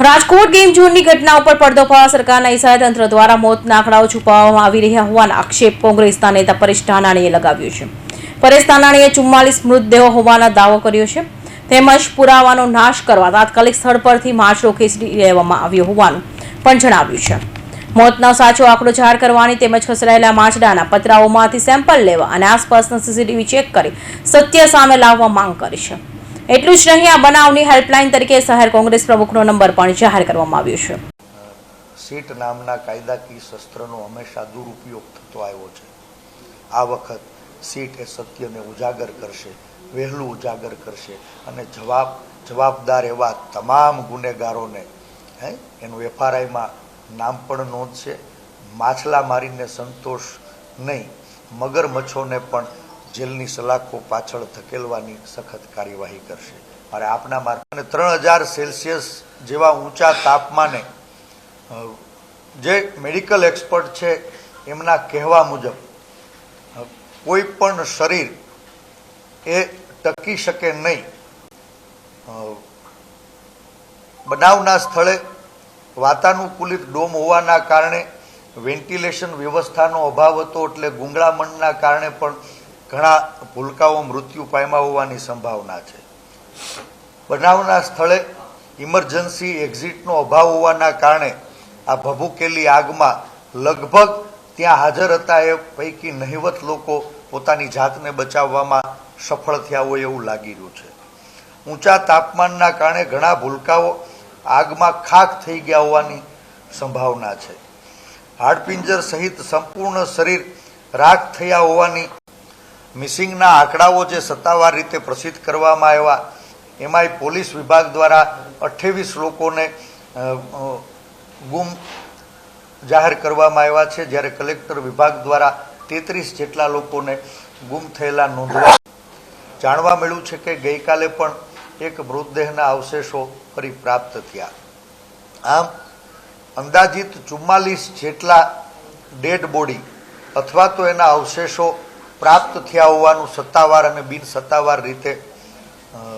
Rajkot game ઝોનની ઘટના ઉપર પડદો પડવા સરકારના ઈશારે તંત્ર દ્વારા મોતના આંકડાઓ છુપાવવામાં આવી રહ્યા હોવાના આક્ષેપ કોંગ્રેસના નેતા પરેશ ધાનાણીએ લગાવ્યો છે. પરેશ ધાનાણીએ ચુમ્માલીસ મૃતદેહો હોવાનો દાવો કર્યો છે. તેમજ પુરાવાનો નાશ કરવા તાત્કાલિક સ્થળ પરથી માછરો ખેંચી લેવામાં આવ્યો હોવાનું પણ જણાવ્યું છે. મોતનો સાચો આંકડો જાહેર કરવાની તેમજ ખસરાયેલા માછડાના પતરાઓમાંથી સેમ્પલ લેવા અને આસપાસના સીસીટીવી ચેક કરી સત્ય સામે લાવવા માંગ કરી છે. એટલું જ નહીં, આ બનાવની હેલ્પલાઇન તરીકે શહેર કોંગ્રેસ પ્રમુખનો નંબર પણ જાહેર કરવામાં આવ્યો છે. સીટ નામના કાયદાકીય શસ્ત્રનો હંમેશા દુરુપયોગ થતો આવ્યો છે. આ વખત સીટ એ સત્યને ઉજાગર કરશે, વહેલું ઉજાગર કરશે અને જવાબ, જવાબદાર એવા તમામ ગુનેગારોને, હે, એનું એફઆરઆઈમાં નામ પણ નોંધશે. માછલા મારીને સંતોષ નહીં, મગરમચ્છોને પણ જેલની સલાખો પાછળ ધકેલવાની સખત કાર્યવાહી કરશે. મારે આપના માર્ગ અને ત્રણ હજાર સેલ્સિયસ જેવા ઊંચા તાપમાને જે મેડિકલ એક્સપર્ટ છે એમના કહેવા મુજબ કોઈ પણ શરીર એ ટકી શકે નહીં. બનાવના સ્થળે વાતાનુકૂલિત ડોમ હોવાના કારણે વેન્ટિલેશન વ્યવસ્થાનો અભાવ હતો એટલે ગુંગળામણના કારણે પણ ઘણા ભૂલકાઓ મૃત્યુ પામ્યા હોવાની સંભાવના છે. બનાવના સ્થળે ઇમરજન્સી એક્ઝિટનો અભાવ હોવાના કારણે આ ભભૂકેલી આગમાં લગભગ ત્યાં હાજર હતા એ પૈકી નહિવત લોકો પોતાની જાતને બચાવવામાં સફળ થયા હોય એવું લાગી રહ્યું છે. ઊંચા તાપમાનના કારણે ઘણા ભૂલકાઓ આગમાં ખાખ થઈ ગયા હોવાની સંભાવના છે. હાડપિંજર સહિત સંપૂર્ણ શરીર રાખ થયા હોવાની મિસિંગના આંકડાઓ જે સત્તાવાર રીતે પ્રસિદ્ધ કરવામાં આવ્યા, એમાંય પોલીસ વિભાગ દ્વારા અઠ્ઠાવીસ લોકોને ગુમ જાહેર કરવામાં આવ્યા છે. જ્યારે કલેક્ટર વિભાગ દ્વારા તેત્રીસ જેટલા લોકોને ગુમ થયેલા નોંધવા જાણવા મળ્યું છે કે ગઈકાલે પણ એક મૃતદેહના અવશેષો ફરી પ્રાપ્ત થયા. આમ, અંદાજિત ચુમ્માલીસ જેટલા ડેડ બોડી અથવા તો એના અવશેષો પ્રાપ્ત થયા હોવાનું સત્તાવાર અને બિન સત્તાવાર રીતે